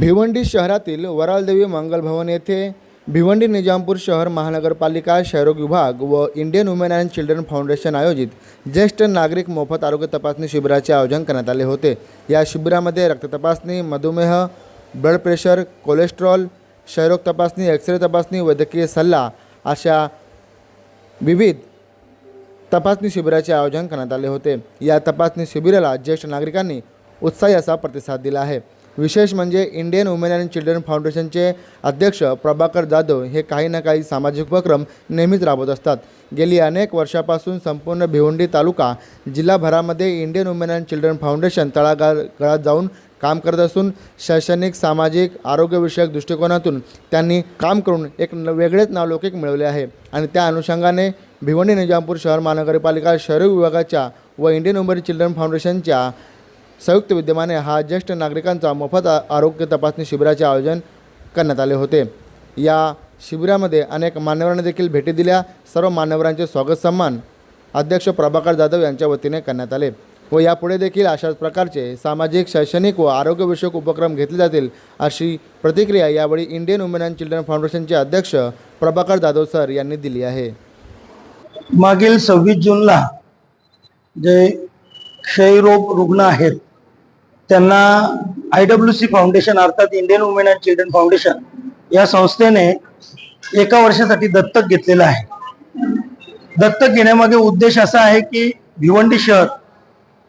भिवंडी शहरातील वरालदेवी मंगलभवन येथे भिवंडी निजामपूर शहर महानगरपालिका क्षयरोग विभाग व Indian women and children foundation आयोजित ज्येष्ठ नागरिक मोफत आरोग्य तपासणी शिबिराचे आयोजन करण्यात आले होते. या शिबिरामध्ये रक्त तपासणी मधुमेह ब्लड प्रेशर कोलेस्ट्रॉल क्षयरोग तपासणी एक्सरे तपासणी वैद्यकीय सल्ला अशा विविध तपासणी शिबिराचे आयोजन करण्यात आले होते. या तपासणी शिबिराला ज्येष्ठ नागरिकांनी उत्साही असा प्रतिसाद दिला आहे. विशेष म्हणजे इंडियन वुमेन अँड चिल्ड्रन फाउंडेशनचे अध्यक्ष प्रभाकर जाधव हे काही ना काही सामाजिक उपक्रम नेहमीच राबवत असतात. गेली अनेक वर्षापासून संपूर्ण भिवंडी तालुका जिल्हाभरामध्ये Indian women and children foundation तळागाळात जाऊन काम करत असून शैक्षणिक सामाजिक आरोग्यविषयक दृष्टिकोनातून त्यांनी काम करून एक न वेगळेच नावलौकिक मिळवले आहे. आणि त्या अनुषंगाने भिवंडी निजामपूर शहर महानगरपालिका शहरी विभागाच्या व इंडियन वुमेन चिल्ड्रन फाउंडेशनच्या संयुक्त विद्यमाने हा ज्येष्ठ नागरिकांचा मोफत आरोग्य तपासणी शिबिराचे आयोजन करण्यात आले होते. या शिबिरामध्ये अनेक मान्यवरांनी देखील भेटी दिल्या. सर्व मान्यवरांचे स्वागत सन्मान अध्यक्ष प्रभाकर जाधव यांच्या वतीने करण्यात आले व यापुढे देखील अशाच प्रकारचे सामाजिक शैक्षणिक व आरोग्यविषयक उपक्रम घेतले जातील अशी प्रतिक्रिया यावेळी इंडियन वुमेन अँड चिल्ड्रन फाउंडेशनचे अध्यक्ष प्रभाकर जाधव सर यांनी दिली आहे. मागील सव्वीस जूनला जे क्षयरोग रुग्ण आहेत त्यांना आय डब्ल्यू सी फाउंडेशन अर्थात Indian women and children foundation या संस्थेने एका वर्षासाठी दत्तक घेतलेलं आहे. दत्तक घेण्यामागे उद्देश असा आहे की भिवंडी शहर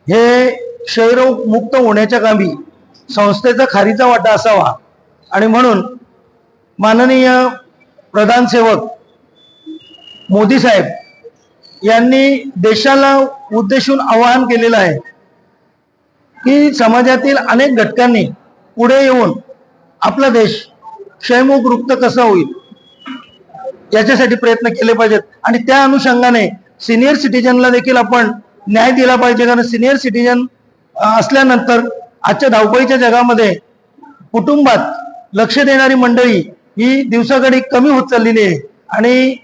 हे क्षयरोग मुक्त होण्याच्या कामी संस्थेचा खारीचा वाटा असावा आणि म्हणून माननीय प्रधान सेवक मोदी साहेब यांनी देशाला उद्देशून आवाहन केलेलं आहे की समाजातील अनेक घटकांनी पुढे येऊन आपला देश क्षयमुख रुक्त कसा होईल याच्यासाठी प्रयत्न केले पाहिजेत. आणि त्या अनुषंगाने सिनियर सिटीजनला देखील आपण न्याय दिला पाहिजे. कारण सिनियर सिटीजन असल्यानंतर आजच्या धावपळीच्या जगामध्ये कुटुंबात लक्ष देणारी मंडळी ही दिवसाकडे कमी होत चाललेली आहे. आणि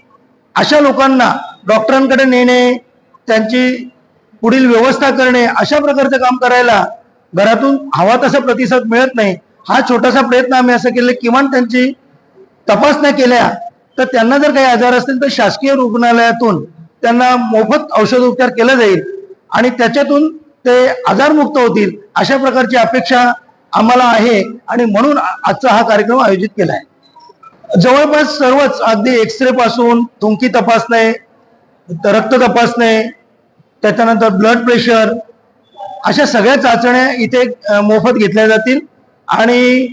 अशा लोकांना डॉक्टरांकडे नेणे त्यांची पुढील व्यवस्था करणे अशा प्रकारचं काम करायला घरातून हवा तसा प्रतिसाद मिळत नाही. हा छोटासा प्रयत्न आम्ही असं केलं किमान त्यांची तपासण्या केल्या तर त्यांना जर काही आजार असतील तर शासकीय रुग्णालयातून त्यांना मोफत औषधोपचार केला जाईल आणि त्याच्यातून ते आजारमुक्त होतील अशा प्रकारची अपेक्षा आम्हाला आहे आणि म्हणून आजचा हा कार्यक्रम आयोजित केला आहे. जवळपास सर्वच अगदी एक्सरे पासून थुंकी तपासणे रक्त तपासणे त्याच्यानंतर ब्लड प्रेशर अशा सगळ्या चाचण्या इथे मोफत घेतल्या जातील. आणि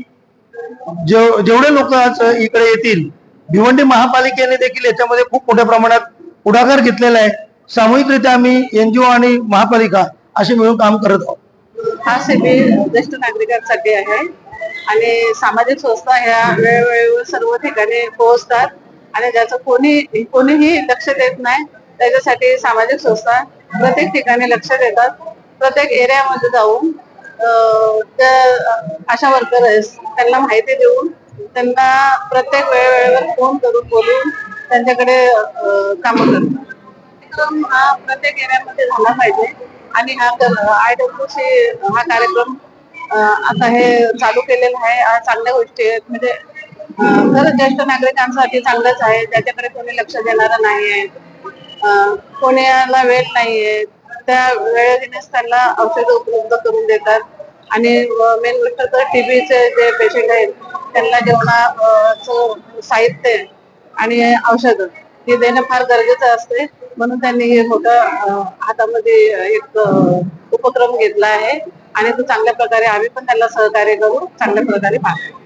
जेव जेवढे लोक आज इकडे येतील भिवंडी महापालिकेने देखील याच्यामध्ये खूप मोठ्या प्रमाणात पुढाकार घेतलेला आहे. सामूहिकरित्या आम्ही एनजीओ आणि महापालिका असे मिळून काम करत आहोत. हा शिबिर ज्येष्ठ नागरिकांसाठी आहे. आणि सामाजिक संस्था ह्या वेळोवेळी सर्व ठिकाणी पोहोचतात. आणि ज्याचं कोणी कोणीही लक्ष देत नाही त्याच्यासाठी सामाजिक संस्था प्रत्येक ठिकाणी लक्ष देतात. प्रत्येक एरियामध्ये जाऊन त्या अशा वर्कर त्यांना माहिती देऊन त्यांना प्रत्येक वेळेवेळेवर फोन करून बोलून त्यांच्याकडे काम करतात. कार्यक्रम हा प्रत्येक एरियामध्ये झाला पाहिजे. आणि हा आय डब्ल्यू सी हा कार्यक्रम आता हे चालू केलेला आहे. हा चांगल्या गोष्टी आहेत. म्हणजे खरंच ज्येष्ठ नागरिकांसाठी चांगलंच आहे. त्याच्याकडे कोणी लक्ष देणारं नाही आहे. कोणाला वेळ नाहीये. त्या वेळेनेच त्यांना औषध उपलब्ध करून देतात. आणि मेन गोष्ट तर टीबीचे जे पेशंट आहेत त्यांना जेवणाचं साहित्य आणि औषध हे देणं फार गरजेचं असते. म्हणून त्यांनी हे मोठं हातामध्ये एक उपक्रम घेतला आहे. आणि तो चांगल्या प्रकारे आम्ही पण त्यांना सहकार्य करू चांगल्या प्रकारे पाहतो